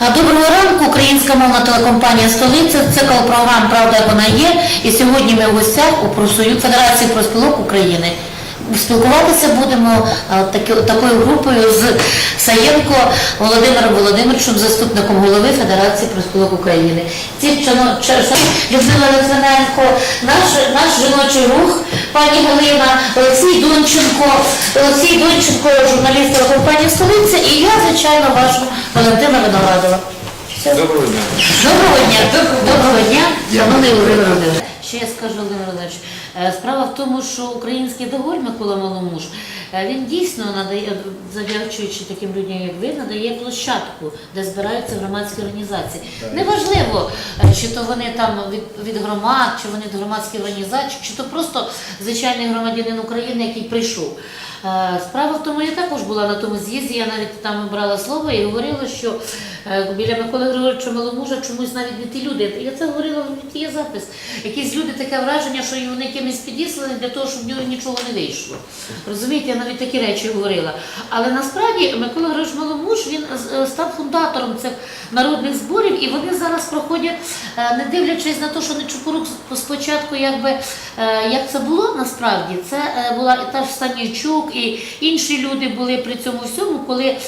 Доброго ранку, українська мовна телекомпанія Столиця, цикл програм Правда вона є. І сьогодні ми в гостях у Просою Федерації профспілок України. Спілкуватися будемо таки- такою групою з Саєнко Володимиром Володимировичем, заступником голови Федерації профспілок України. Ці Людмила Литвиненко, наш, наш жіночий рух, пані Галина, Олексій Донченко, Олексій Донченко, журналіст телекомпанії Столиця, і я, звичайно, ваша Валентина Виноградова. Доброго дня. Доброго дня, доброго дня, шановний Володимир Володимирович. Що я скажу, Володимир Володимирович? Е, Справа в тому, що український договір Микола Маломуж, е, він дійсно надає, завдячуючи таким людям, як ви, надає площадку, де збираються громадські організації. Неважливо, е, чи то вони там від, від громад, чи вони від громадських організацій, чи то просто звичайний громадянин України, який прийшов. Справа в тому, я також була на тому з'їзді, я навіть там брала слово і говорила, що біля Миколи Григоровича Маломужа чомусь навіть не ті люди. Я це говорила, в є запис. Якісь люди таке враження, що вони якимось підіслані для того, щоб в нього нічого не вийшло. Розумієте, я навіть такі речі говорила. Але насправді Микола Григорович Маломуж він е, став фундатором цих народних зборів, і вони зараз проходять, е, не дивлячись на те, що Нечупорук спочатку, якби е, як це було насправді, це е, була і та ж Станійчук, і інші люди були при цьому всьому, коли е,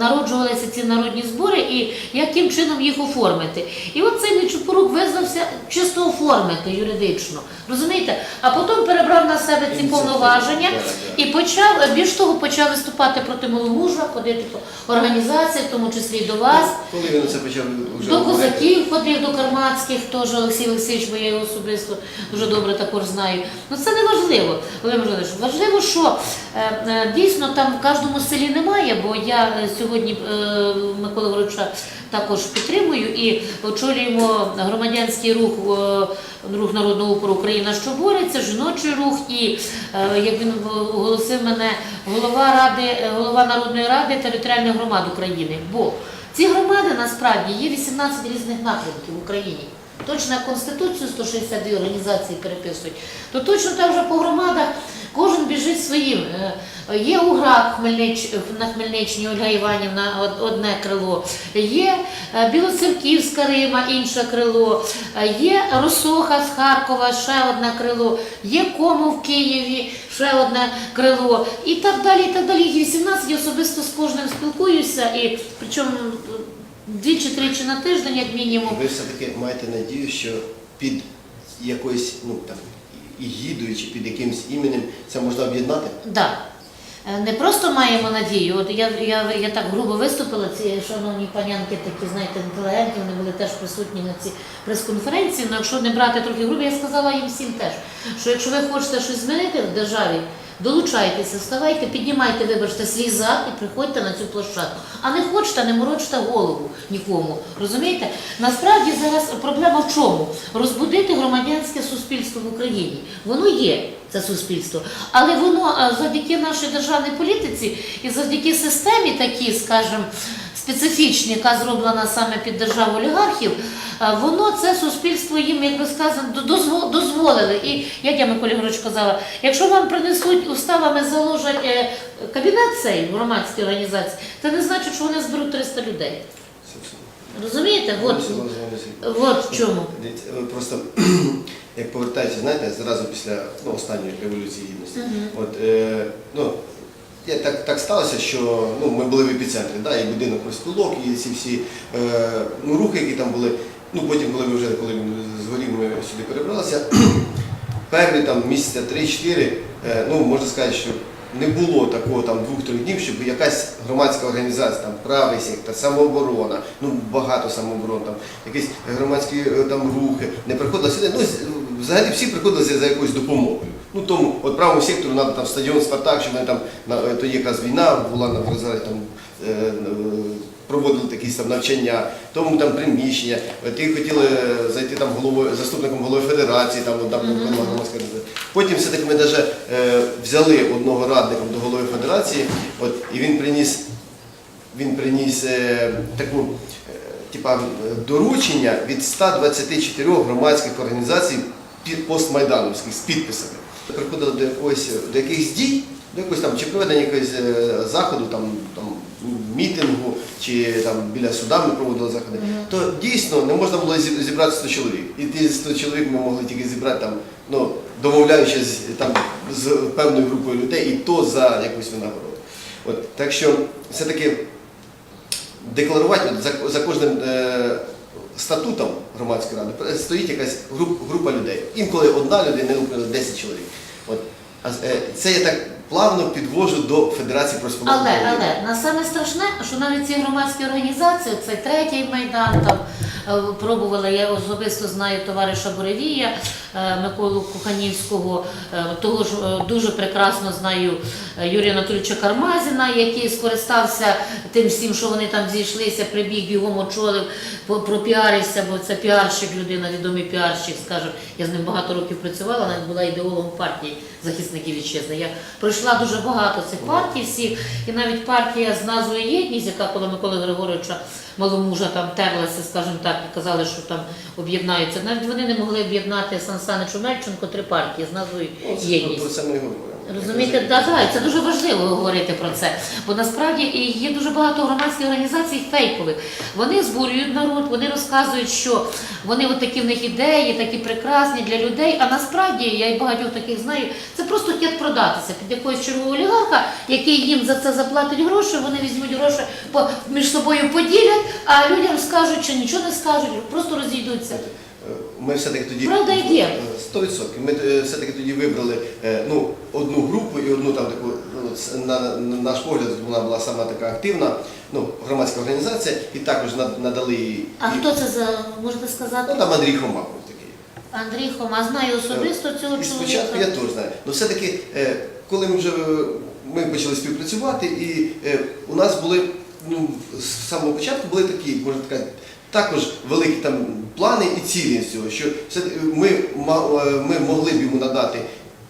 народжувалися ці народні збори, і яким чином їх оформити. І от цей Нечупорук визнався чисто оформити юридично. Розумієте? А потім перебрав на себе ці повноваження і почав, більш того, почав виступати проти Маломужа, ходити по організації, в тому числі і до вас. Коли він це почав вже До козаків ходив, до карматських, теж Олексій Олексійович, бо я його особисто дуже добре також знаю. Ну це не важливо, Володимир Володимирович. Важливо, що е, е, дійсно там в кожному селі немає, бо я е, сьогодні Микола Григоровича також підтримую і очолюємо громадянський рух, е, рух народного опору Україна, що бореться, жіночий рух, і е, як він оголосив мене, голова ради, е, голова народної ради територіальних громад України. Бо ці громади насправді є 18 різних напрямків в Україні. Точно Конституцію 162 організації переписують, то точно так же по громадах кожен біжить своїм. Е, Є Уграк Хмельнич, на Хмельниччині Ольга Іванівна одне крило, є е, Білоцерківська Рима, інше крило, е, є Росоха з Харкова, ще одне крило, є Кому в Києві, ще одне крило, і так далі. І так далі. Їх 18 я особисто з кожним спілкуюся, і причому двічі-тричі на тиждень, як мінімум. Ви все-таки маєте надію, що під якоюсь, ну там, ігідою чи під якимось іменем це можна об'єднати? Да. Е, Не просто маємо надію. От я, я, я так грубо виступила, ці шановні панянки, такі, знаєте, інтелігентні, вони були теж присутні на цій прес-конференції. Ну, якщо не брати трохи грубо, я сказала їм всім теж, що якщо ви хочете щось змінити в державі, долучайтеся, вставайте, піднімайте, вибачте, свій зад і приходьте на цю площадку. А не хочете, не морочте голову нікому. Розумієте? Насправді зараз проблема в чому? Розбудити громадянське суспільство в Україні. Воно є, це суспільство, але воно завдяки нашій державній політиці і завдяки системі такій, скажімо, специфічній, яка зроблена саме під державу олігархів, воно це суспільство їм, як би сказано, до- дозво- дозволили. І як я Миколі Григорович казала, якщо вам принесуть уставами заложать е, кабінет цей в громадській організації, це не значить, що вони зберуть 300 людей. Розумієте? От, от в чому. Ви просто як повертаєтеся, знаєте, зразу після ну, останньої революції гідності. От, е, ну, я, так, так сталося, що ну, ми були в епіцентрі, да, і будинок розпілок, і ці всі е, ну, рухи, які там були. Ну, потім, коли ми вже коли згорів, ми сюди перебралися, перші там місяця 3-4, е, ну, можна сказати, що не було такого там двох-трьох днів, щоб якась громадська організація, там правий сектор, самооборона, ну багато самооборон, там якісь громадські е, там рухи, не приходили сюди. Ну, взагалі всі приходили за якоюсь допомогою. Ну тому от правому сектору треба там стадіон Спартак, щоб вони там на е, тоді якраз війна була на там е, проводили якісь там навчання, тому там приміщення. Ті хотіли е, зайти там головою, заступником голови федерації, там там була громадська. Потім все-таки ми навіть е, взяли одного радника до голови федерації, от, і він приніс, він приніс е, таку е, типа, доручення від 124 громадських організацій пі- постмайдановських з підписами. Приходили до якогось до якихось дій, до якогось там чи проведення якогось е, заходу, там, там мітингу чи там біля суда ми проводили заходи, то дійсно не можна було зібрати 100 чоловік. І ті 100 чоловік ми могли тільки зібрати там, ну, домовляючись там з певною групою людей, і то за якусь винагороду. От, так що все-таки декларувати за, за кожним е, статутом громадської ради стоїть якась груп, група людей. Інколи одна людина, інколи 10 чоловік. От. А, е, це я так плавно підвожу до Федерації профспілок Але, але на саме страшне, що навіть ці громадські організації, цей третій майдан там е, пробували, я особисто знаю товариша Боревія е, Миколу Куханівського, е, того ж дуже прекрасно знаю Юрія Анатолійовича Кармазіна, який скористався тим всім, що вони там зійшлися, прибіг бігом очолив, по- пропіарився, бо це піарщик, людина, відомий піарщик, скажу. Я з ним багато років працювала, навіть була ідеологом партії захисників вітчизни. Я пройшла дуже багато цих партій всіх, і навіть партія з назвою Єдність, яка коли Миколи Григоровича Маломужа там терлася, скажімо так, і казали, що там об'єднаються. Навіть вони не могли об'єднати Сан Санич Мельченко три партії з назвою Єдність. Розумієте, да, да, це дуже важливо говорити про це. Бо насправді є дуже багато громадських організацій фейкових. Вони збурюють народ, вони розказують, що вони от такі в них ідеї, такі прекрасні для людей. А насправді я і багатьох таких знаю, це просто хотять продатися під якогось чергового олігарха, який їм за це заплатить гроші. Вони візьмуть гроші між собою поділять, а людям скажуть, що нічого не скажуть, просто розійдуться. Ми все-таки тоді Правда, є. Е, 100%. Ми е, все-таки тоді вибрали е, ну, одну групу і одну там таку, ну, на, на наш погляд, вона була сама така активна, ну, громадська організація, і також надали їй. А і- хто це за можете сказати? Ну, там Андрій Хомак був такий. Андрій Хома, знаю особисто цього І чоловіка. спочатку я теж знаю. Ну все-таки, е, коли ми вже ми почали співпрацювати, і у нас були ну, з самого початку були такі, можна сказати, також великі там плани і цілі з цього, що ми, е, ми могли б йому надати.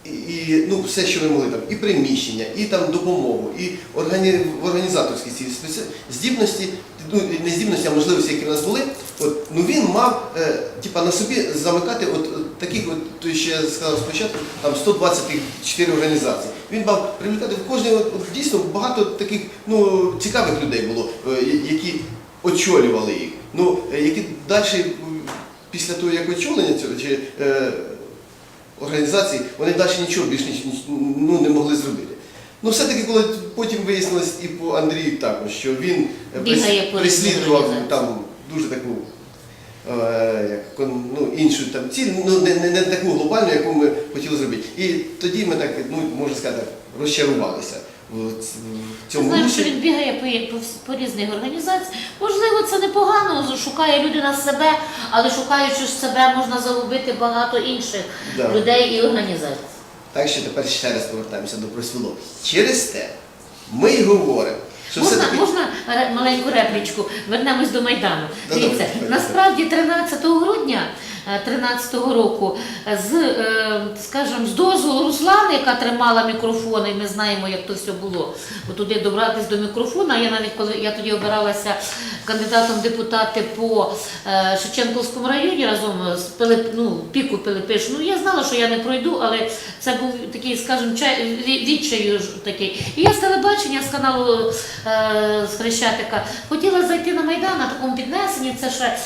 І, ну, все, що ми могли там, і приміщення, і там допомогу, і органі... організаторські ці спеці- здібності, ну не здібності, а можливості, які в нас були. От, ну він мав е, типа, на собі замикати от, от таких, от, то ще я сказав спочатку, там 124 організації. Він мав привлекати в кожній от, дійсно багато таких ну, цікавих людей було, е, які очолювали їх. Ну, е, які далі після того, як очолення цього чи е, організації, вони далі нічого більш ну, не могли зробити. Ну, все-таки, коли потім вияснилось і по Андрію також, що він е, Бігає переслідував там дуже таку е, ну, іншу там ціль, ну не, не, не таку глобальну, яку ми хотіли зробити. І тоді ми так, ну можна сказати, розчарувалися цьому Знаємо, що він бігає по, по, по різних організаціях. Можливо, це непогано, шукає людина себе, але шукаючи себе, можна загубити багато інших Да. людей і організацій. Так що тепер ще раз повертаємося до профспілок. Через те ми й говоримо, що Можна, все-таки можна маленьку реплічку? Вернемось до Майдану. Да, Дивіться, насправді 13 грудня 13 року з, е, скажімо, з дозволу Руслани, яка тримала мікрофон, і ми знаємо, як то все було. Туди добратися до мікрофона. Я навіть коли я тоді обиралася кандидатом депутати по е, Шевченківському районі разом з Пилип, ну, піку Пилипиш. Ну я знала, що я не пройду, але це був такий, скажімо, чай- відчаю такий. І я з телебачення з каналу е, з Хрещатика хотіла зайти на Майдан на такому піднесенні. Це ще,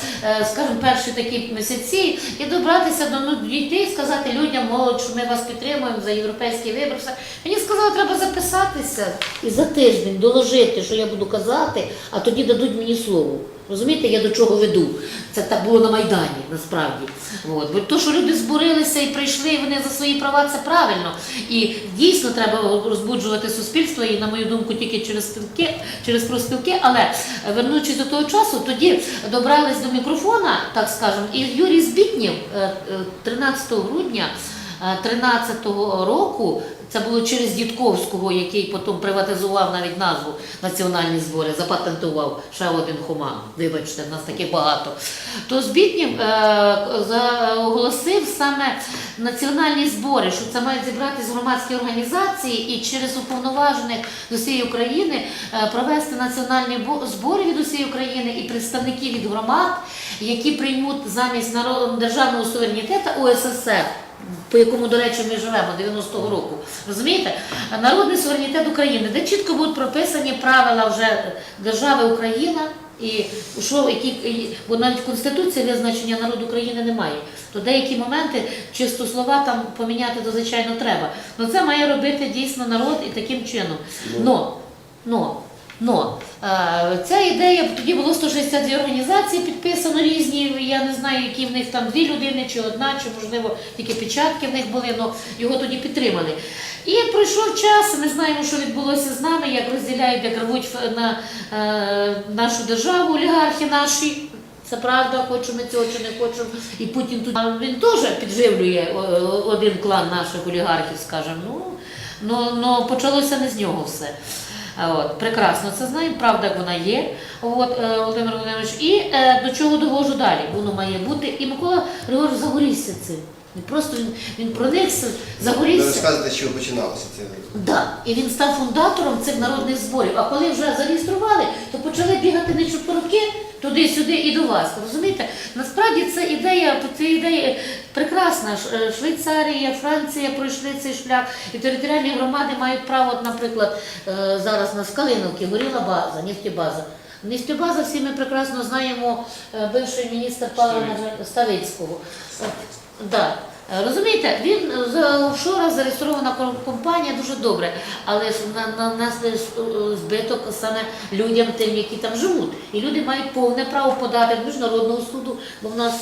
скажімо, перші такі місяці, і добратися до ну, дійти і сказати людям, молодь, що ми вас підтримуємо за європейський вибір. Все. Мені сказали, треба записатися і за тиждень доложити, що я буду казати, а тоді дадуть мені слово. Розумієте, я до чого веду? Це так було на Майдані, насправді. От. Бо то, що люди збурилися і прийшли, і вони за свої права, це правильно. І дійсно треба розбуджувати суспільство, і, на мою думку, тільки через спілки, через профспілки. Але е, вернучись до того часу, тоді добрались до мікрофона, так скажемо, і Юрій Збітнєв е, е, 13 грудня. 13-го року це було через Дідковського, який потім приватизував навіть назву національні збори, запатентував ще один Хома. Вибачте, нас таких багато. То Збітнєв е, оголосив саме національні збори, що це мають зібратися громадські організації і через уповноважених з усієї України е, провести національні збори від усієї України і представників від громад, які приймуть замість народ- державного суверенітету УССР. По якому, до речі, ми живемо 90-го року. Розумієте? Народний суверенітет України, де чітко будуть прописані правила вже держави Україна. І що, які, бо навіть в Конституції визначення народу України немає. То деякі моменти чисто слова там поміняти то звичайно треба. Ну це має робити дійсно народ і таким чином. Но, но, но е, ця ідея тоді було 162 організації підписано різні. Я не знаю, які в них там дві людини, чи одна, чи можливо тільки печатки в них були, але його тоді підтримали. І пройшов час, ми знаємо, що відбулося з нами, як розділяють, як рвуть на е, нашу державу олігархи наші. Це правда, хочемо ми цього чи не хочемо. І Путін тут він теж підживлює один клан наших олігархів, скажімо. Ну, ну почалося не з нього все. А От, прекрасно це знаємо, правда, вона є. От, е, Володимир Володимирович. І е, до чого довожу далі? Воно має бути. І Микола Григорович загорівся цим. Він просто він, він проникся, Ви загорівся. розказуєте, що починалося це. Да, і він став фундатором цих народних зборів. А коли вже зареєстрували, то почали бігати не чупорки туди-сюди і до вас. Розумієте? Насправді це ідея, це ідея прекрасна. Е, Швейцарія, Франція пройшли цей шлях, і територіальні громади мають право, наприклад, е, зараз на Скалиновці горіла база, нефтебаза. Нефтебаза всі ми прекрасно знаємо е, бивший міністр Павла Ставицького. Да. Розумієте, він е, офшора зареєстрована ком- компанія дуже добре, але ж на, на нас е, збиток саме людям, тим, які там живуть. І люди мають повне право подати до міжнародного суду, бо в нас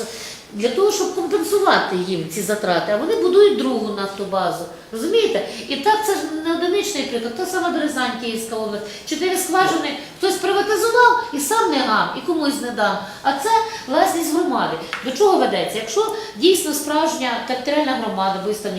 для того, щоб компенсувати їм ці затрати, а вони будують другу нафтобазу. Розумієте? І так це ж не одиничний приклад, та сама Березань, Київська область. Чотири скважини хтось приватизував і сам не гам, і комусь не дам. А це власність громади. До чого ведеться? Якщо дійсно справжня територіальна громада, із там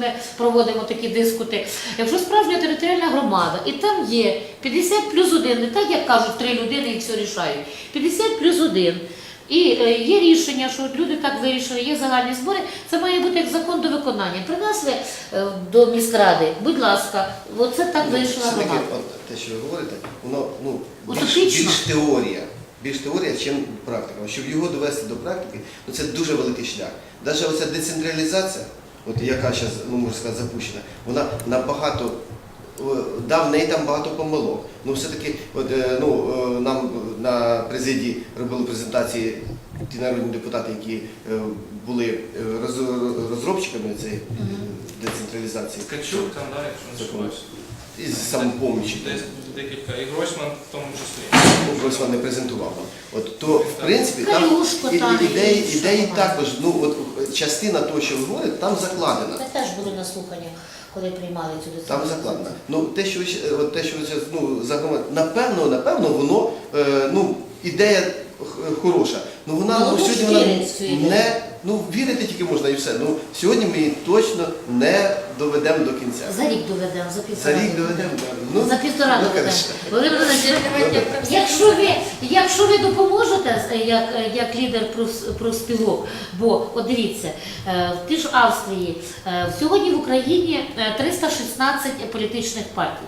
ми проводимо такі дискути. Якщо справжня територіальна громада, і там є 50 плюс 1, не так як кажуть, три людини і все рішають. 50 плюс 1. І е, є рішення, що люди так вирішили, є загальні збори. Це має бути як закон до виконання. Принесли е, до міськради, будь ласка, оце так вирішила Все-таки, громада. от, те, що ви говорите, воно ну, більш, Утопічно. більш теорія. Більш теорія, ніж практика. Щоб його довести до практики, ну це дуже великий шлях. Навіть оця децентралізація, от яка зараз, ну можна сказати, запущена, вона набагато. е, Да, в неї там багато помилок. Ну все-таки от, е, ну, е, нам на президії робили презентації ті народні депутати, які е, були е, розробчиками цієї децентралізації. Ткачук там, да, якщо не. Із самопомічі. Десь декілька. І Гройсман в тому числі. Гройсман не презентував. От, то, в принципі, там і- і- і ідеї, що ідеї там. також, ну, от, частина того, що ви говорите, там закладена. Ми теж були на слуханнях, коли приймали цю Там децентралізацію. Ну, те, що ви, ще- от, те, що ви зараз, ну, загромадили, напевно, напевно, воно, е, ну, ідея х- хороша. Ну, вона Ну, ну, сьогодні вона не, ну, вірити тільки можна і все. Ну, сьогодні ми її точно не доведемо до кінця. За рік доведемо, за За рік доведемо. Ну, За півтора ну, доведемо. конечно. Володимир Володимирович, Якщо ви, якщо ви допоможете е, як, е, як лідер проф- профспілок, бо от дивіться, е, в ті ж Австрії е, сьогодні в Україні е, 316 політичних партій.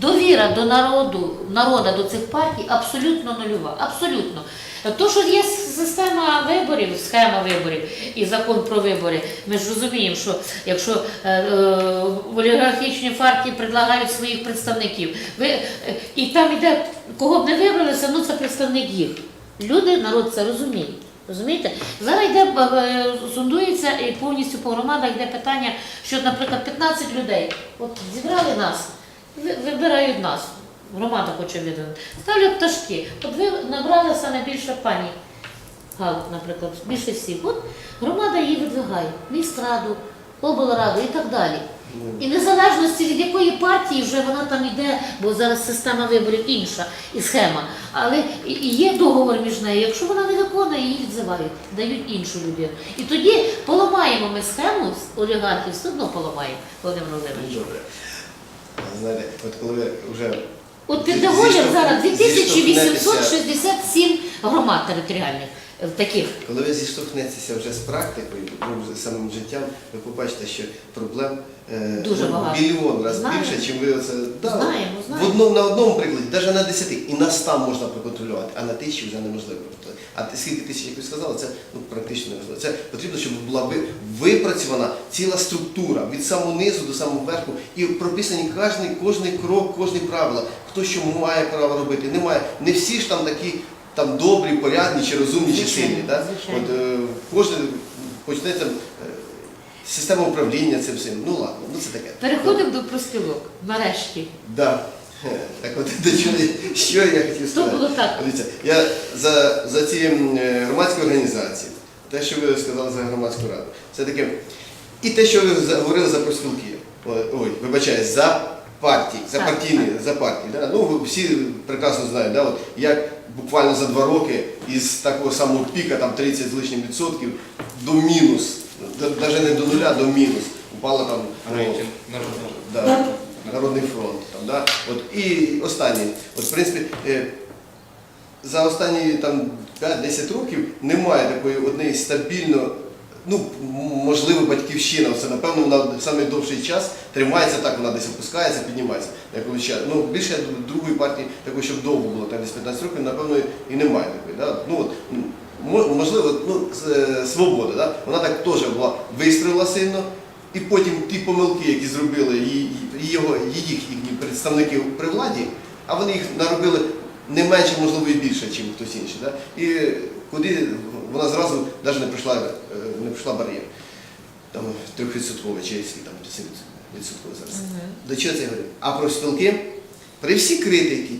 Довіра до народу, народа до цих партій абсолютно нульова. Абсолютно. То, що є система виборів, схема виборів і закон про вибори, ми ж розуміємо, що якщо е, е, олігархічні партії предлагають своїх представників, ви, е, і там іде, кого б не вибралися, ну це представник їх. Люди, народ це розуміє. Розумієте? Зараз йде е, зондується і повністю по громадах йде питання, що, наприклад, 15 людей от зібрали нас, вибирають нас. Громада хоче видати. Ставлять пташки. От ви набрали саме більше пані Галк, наприклад, більше всіх. От громада її видвигає, міськраду, облраду і так далі. І незалежності від якої партії вже вона там йде, бо зараз система виборів інша і схема. Але є договор між нею. Якщо вона не виконує, її відзивають, дають іншу людину. І тоді поламаємо ми схему олігархів, все одно поламаємо, Володимир Володимирович. Знаєте, от коли ви вже От під зі- зараз 2867 громад територіальних. В таких. Коли ви зіштовхнетеся вже з практикою, ну, вже самим життям, ви побачите, що проблем е, Дуже ну, багато. мільйон разів Знаємо. більше, чим ви оце да, Знаємо, в одному на одному прикладі, навіть на десяти, і на ста можна проконтролювати, а на тисячі вже неможливо проконтролювати. А ти- скільки тисяч, як ви сказали, це ну, практично неможливо. Це потрібно, щоб була ви- випрацьована ціла структура від самого низу до самого верху, і прописані кожний, кожний крок, кожні правила, хто що має право робити, не має. Не всі ж там такі там добрі, порядні, чи розумні, чи сильні. Да? От, е, кожен почне там е, система управління цим всім. Ну ладно, ну це таке. Переходимо до профспілок. Нарешті. Да. Хе, Так от до чого, що я хотів То сказати. було так. Дивіться, я за, за ці м, е, громадські організації, те, що ви сказали за громадську раду, це таке. І те, що ви за- говорили за профспілки. Ой, Ой, вибачаюсь, за партії, за Так, партійні, за партії. Да? Ну, ви всі прекрасно знають, да? от, як буквально за два роки із такого самого піка, там 30 з лишнім відсотків, до мінус, навіть не до нуля, до мінус. Упало там ну, Рейтинг народного. да, Народний фронт. Там, да? От, і останнє. От, в принципі, е, за останні там, 5-10 років немає такої однієї стабільно, ну, можливо, батьківщина. Це, напевно, вона саме довший час тримається так, вона десь опускається, піднімається. Часу. Ну, більше другої партії, такої, щоб довго було, там десь 15 років, напевно, і немає такої. Да? Ну, от, можливо, ну, свобода, да? вона так теж була вистрілила сильно. І потім ті помилки, які зробили його, їх їхні представники при владі, а вони їх наробили не менше, можливо, і більше, ніж хтось інший. Да? І куди вона зразу навіть не пройшла, е, пройшла бар'єр. Там трьохвідсотковий чи який там 7% зараз. До чого це я говорю? А про спілки, при всі критики,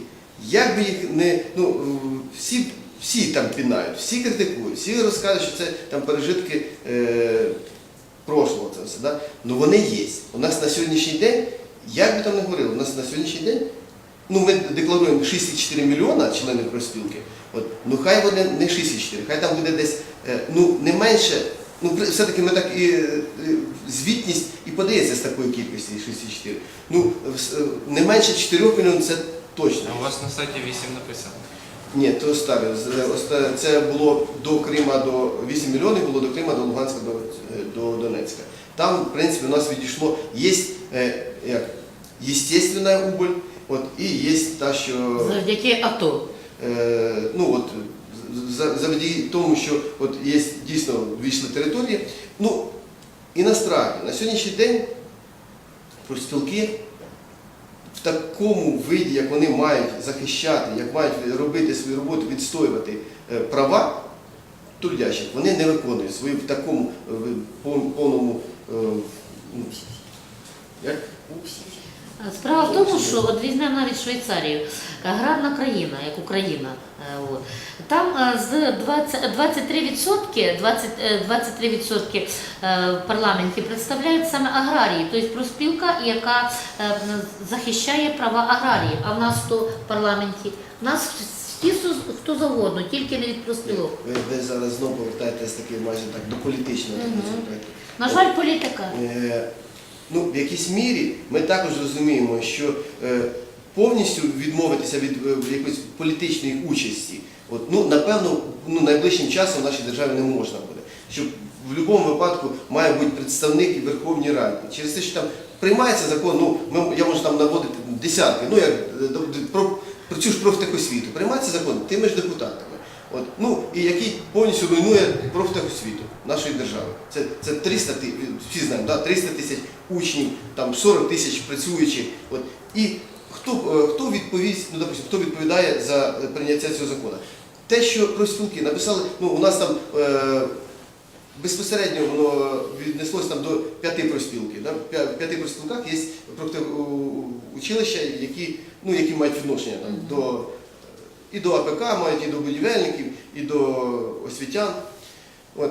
як би їх не. Ну, всі, всі там пінають, всі критикують, всі розказують, що це там пережитки. Е, прошлого це все. Да? Ну вони є. У нас на сьогоднішній день, як би там не говорили, у нас на сьогоднішній день, ну ми декларуємо 64 мільйона членів профспілки, от, ну хай вони не 64, хай там буде десь е, ну, не менше, ну все-таки ми так і звітність і подається з такої кількості 64. Ну, е, не менше 4 мільйонів це точно. А у вас на сайті 8 написано. Ні, то старе. Це було до Крима до 8 мільйонів, було до Крима, до Луганська, до, е, до Донецька. Там, в принципі, у нас відійшло, є е, як, естественна убыль, от, і є та, що Завдяки АТО. е, ну, от, завдяки тому, що от, є дійсно війшли території. Ну, і насправді, на сьогоднішній день профспілки в такому виді, як вони мають захищати, як мають робити свою роботу, відстоювати е, права трудящих, вони не виконують свої в такому е, повному. е, ну, Як? Справа в тому, що от візьмемо навіть Швейцарію, аграрна країна, як Україна. е, От. Там е, з 20, 23%, 20, е, 23% е, в парламенті представляють саме аграрії, тобто профспілка, яка е, захищає права аграріїв. А в нас хто в парламенті? В нас всі хто- завгодно, тільки не від профспілок. Ви, ви зараз знову повертаєтесь таки майже так до політичного. Такого, На жаль, політика. Е, ну, в якійсь мірі ми також розуміємо, що е, повністю відмовитися від е, якоїсь політичної участі, от, ну, напевно, ну, найближчим часом в нашій державі не можна буде. Що в будь-якому випадку має бути представник і Верховній Раді. Через те, що там приймається закон, ну, ми, я можу там наводити десятки, ну, як е, про, про цю ж профтехосвіту. Приймається закон тими ж депутатами. От, ну, і який повністю руйнує профтехосвіту нашої держави. Це, це 300 тисяч, всі знаємо, да? 300 тисяч учнів, там 40 тисяч працюючих. От. І хто, е, хто відповість, ну, допустим, хто відповідає за прийняття цього закону? Те, що профспілки написали, ну, у нас там е, безпосередньо воно віднеслося там до п'яти профспілки. Да? В п'я- п'яти профспілках є профтехучилища, які, ну, які мають відношення там, до і до АПК мають, і до будівельників, і до освітян. От,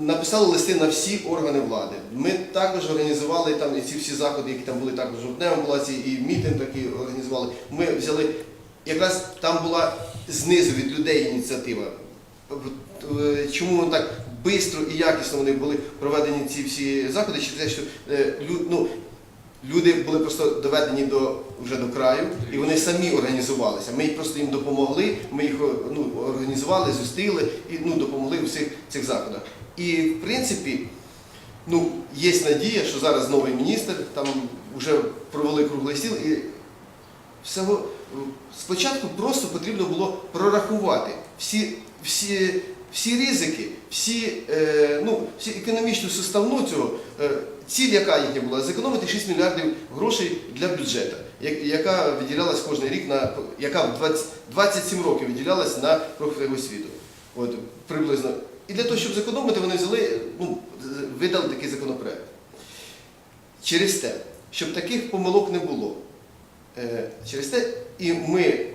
написали листи на всі органи влади. Ми також організували там і ці всі заходи, які там були також в жовтневому палаці, і мітинг такий організували. Ми взяли, якраз там була знизу від людей ініціатива. Е, Чому так швидко і якісно вони були проведені ці всі заходи, через те, що е, ну, Люди були просто доведені до вже до краю, і вони самі організувалися. Ми просто їм допомогли. Ми їх ну, організували. зустріли і ну, допомогли у всіх цих заходах. І в принципі, ну, є надія, що зараз новий міністр, там вже провели круглий стіл і всього спочатку просто потрібно було прорахувати всі, всі, всі ризики, всі, е, ну, всі економічну составну цього. Е, ціль, яка їхня була, зекономити 6 мільярдів грошей для бюджету, яка виділялась кожен рік на яка 20, 27 років виділялась на освіту. От приблизно. І для того, щоб зекономити, вони взяли, ну, видали такий законопроект. Через те, щоб таких помилок не було. Е, Через те і ми е,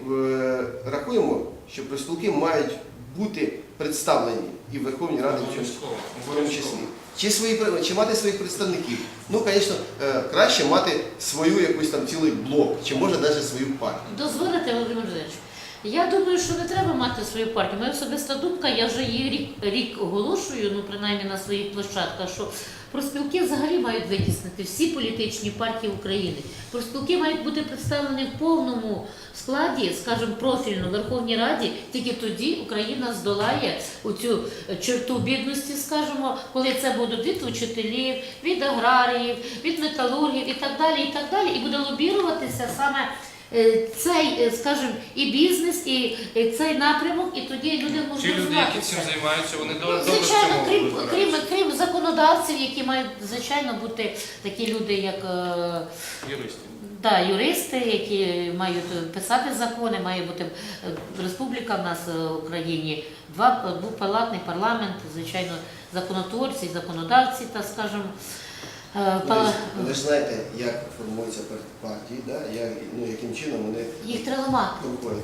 рахуємо, що профспілки мають бути представлені і в Верховній Раді в тому числі. Чи, свої, чи мати своїх представників. Ну, звісно, е, краще мати свою якусь там цілий блок, чи може навіть свою партію. Дозволите, Володимир Жанович? Я думаю, що не треба мати свою партію. Моя особиста думка, я вже її рік, рік оголошую, ну принаймні на своїх площадках, що профспілки взагалі мають витіснити всі політичні партії України. Профспілки мають бути представлені в повному складі, скажімо, профільно Верховній Раді. Тільки тоді Україна здолає оцю черту бідності, скажімо, коли це будуть від учителів, від аграріїв, від металургів і так далі, і так далі, і буде лобіруватися саме. Е, цей, е, скажімо, і бізнес, і цей напрямок, і тоді люди можуть Ті люди, які цим займаються, вони Ну, добре в Звичайно, цьому крім, розбираються. крім, крім законодавців, які мають звичайно бути такі люди, як е, Юристи. да, юристи, які мають писати закони, має бути е, республіка в нас е, в Україні, два двопалатний парламент, звичайно, законотворці, законодавці, та скажімо. Е, ви- ж знаєте, як формуються пар- партії, да? як, ну, яким чином вони Їх треба ламати. проходять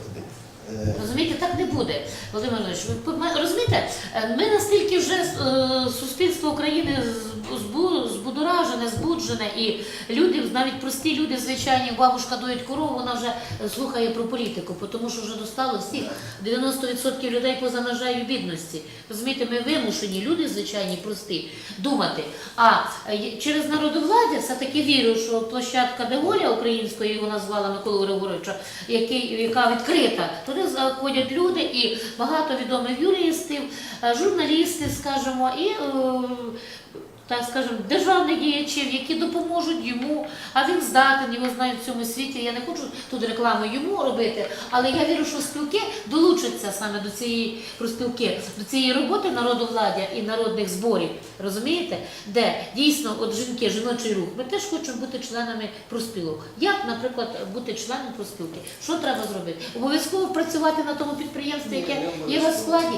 Розумієте, так не буде. Володимир Ильич, ви розумієте, е, ми настільки вже е, суспільство України збудоражене, збуджене, і люди, навіть прості люди, звичайні, бабушка доїть корову, вона вже е, слухає про політику, тому що вже достало всіх 90% людей поза межею бідності. Розумієте, ми вимушені, люди звичайні, прості, думати. А через народовладдя все-таки вірю, що площадка Деголя української його назвала Микола Григоровича, яка відкрита. Туди заходять люди і багато відомих юристів, е, журналісти, скажімо, і. Так скажемо, державних діячів, які допоможуть йому, а він здатен, його знають в цьому світі. Я не хочу тут рекламу йому робити, але я вірю, що спілки долучаться саме до цієї проспілки, до цієї роботи народовладдя і народних зборів, розумієте, де дійсно от жінки, жіночий рух, ми теж хочемо бути членами проспілок. Як, наприклад, бути членом проспілки? Що треба зробити? Обов'язково працювати на тому підприємстві, яке є в складі.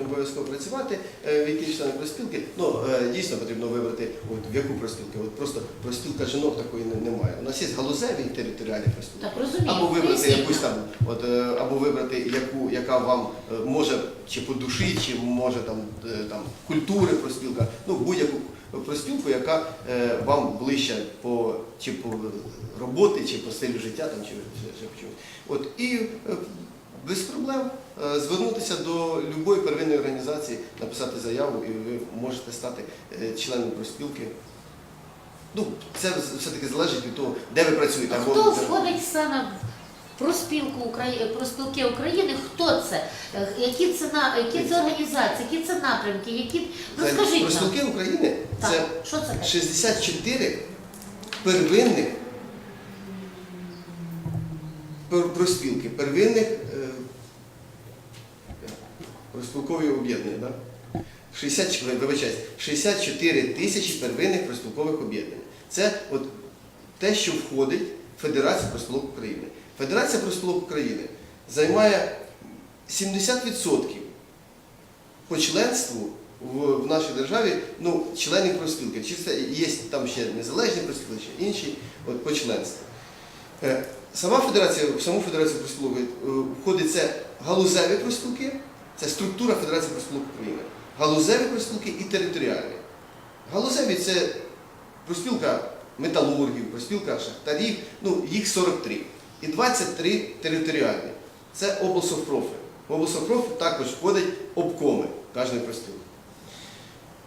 Обов'язково працювати, е, в члени проспілки. Ну, е, дійсно потрібно вибрати, от, в яку проспілки. От просто проспілка жінок такої не- немає. У нас є галузеві територіальні проспілки. Так розумію. Або вибрати якусь там, от, е, або вибрати яку, яка вам може чи по душі, чи може там, там культури проспілка, ну будь-яку проспілку, яка вам ближча по чи по роботи, чи по стилю життя, там, чи, чи, чи чомусь. От і без проблем е, звернутися до будь-якої первинної організації, написати заяву, і ви можете стати е, членом проспілки. Ну, це все-таки залежить від того, де ви працюєте. А Хто входить саме в проспілку України, проспілки України? Хто це? Е, Які це на які це організації, які це напрямки? Які розкажіть нам. Проспілки України Так, це що це 64 первинних пер- проспілки, первинних проспілкові об'єднання. Да? 60, вибачаюсь, 64 тисячі первинних проспілкових об'єднань. Це от те, що входить в Федерацію проспілок України. Федерація проспілок України займає 70% по членству в, в нашій державі ну, членів профспілки. Чи це є там ще незалежні профспілки, чи інші от, по членству. Е, Сама федерація, в саму федерацію профспілок е, входить це галузеві профспілки, це структура Федерації профспілок України. Галузеві профспілки і територіальні. Галузеві це профспілка металургів, профспілка шахтарів, ну їх 43. І 23 територіальні. Це облсовпрофи. В облсовпрофи також входять обкоми кожної профспілки.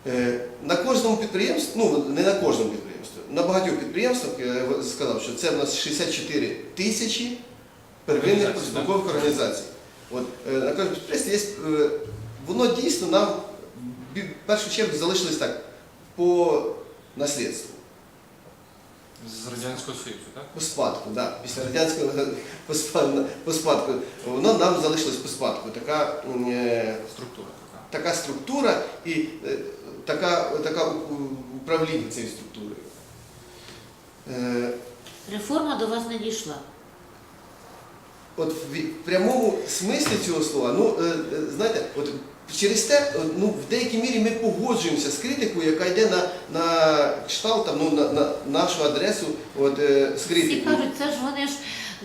Е, На кожному підприємстві, ну не на кожному підприємстві, на багатьох підприємствах, я сказав, що це в нас 64 тисячі первинних профспілкових організацій. От, е, на кожному підприємстві є, е, воно дійсно нам в першу чергу залишилось так по наслідству. З Радянського Союзу, так? По спадку, да. після радянського по спадку, по спадку. Воно нам залишилось по спадку. Така, е, Структура така. така структура і е, така, така управління цією структурою. Е, Реформа до вас не дійшла. От в прямому смислі цього слова, ну е, е, знаєте, от через те, е, ну в деякій мірі ми погоджуємося з критикою, яка йде на, на кшталт, там, ну, на, на нашу адресу, от з Всі кажуть, це ж вони ж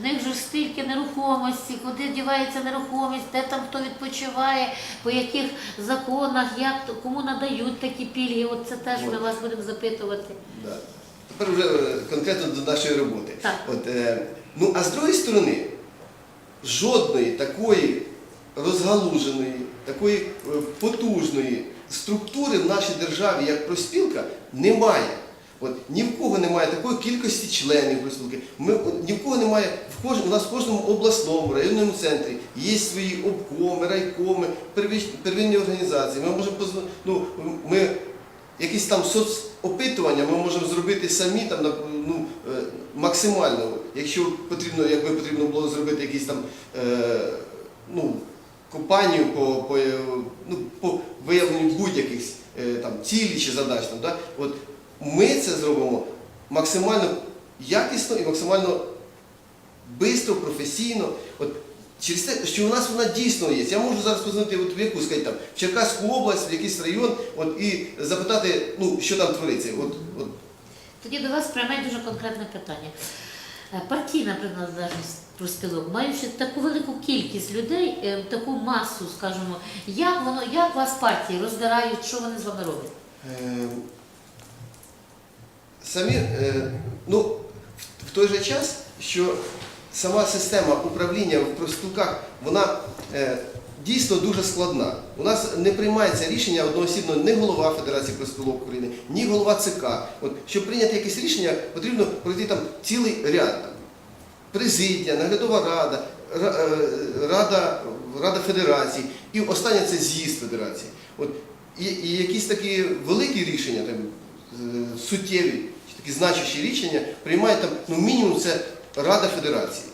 в них же ж стільки нерухомості, куди дівається нерухомість, де там хто відпочиває, по яких законах, як кому надають такі пільги. От це теж ми вас будемо запитувати. Да. Тепер вже конкретно до нашої роботи. Так. От, е, ну а з другої сторони, жодної такої розгалуженої, такої е, потужної структури в нашій державі, як проспілка, немає. От, ні в кого немає такої кількості членів проспілки. Ми, от, ні в кого немає, в кож, у нас в кожному обласному районному центрі є свої обкоми, райкоми, первинні організації. Ми можемо ну, ми якісь там соцопитування ми можемо зробити самі там ну, е, максимально, якщо потрібно, якби потрібно було зробити якісь там е, ну, компанію по, по, е, ну, по виявленню будь-яких е, цілей чи задач. Там, да? От ми це зробимо максимально якісно і максимально швидко, професійно. От через те, що у нас вона дійсно є. Я можу зараз позвонити от в яку сказати, там, в Черкаську область, в якийсь район, от, і запитати, ну, що там твориться. От, от, Тоді до вас пряме дуже конкретне питання. Е, Партійна приналежність профспілок, маючи таку велику кількість людей, е, таку масу, скажімо, як воно, як вас партії роздирають, що вони з вами роблять? Е, Самі, ну, в- той же час, що сама система управління в профспілках, вона дійсно дуже складна. У нас не приймається рішення одноосібно ні голова Федерації профспілок України, ні голова ЦК. От, щоб прийняти якесь рішення, потрібно пройти там цілий ряд. Там, президія, наглядова рада, е, рада, рада федерації і останнє це з'їзд федерації. От, і, і якісь такі великі рішення, там, суттєві, такі значущі рішення приймає там, ну, мінімум це Рада Федерації.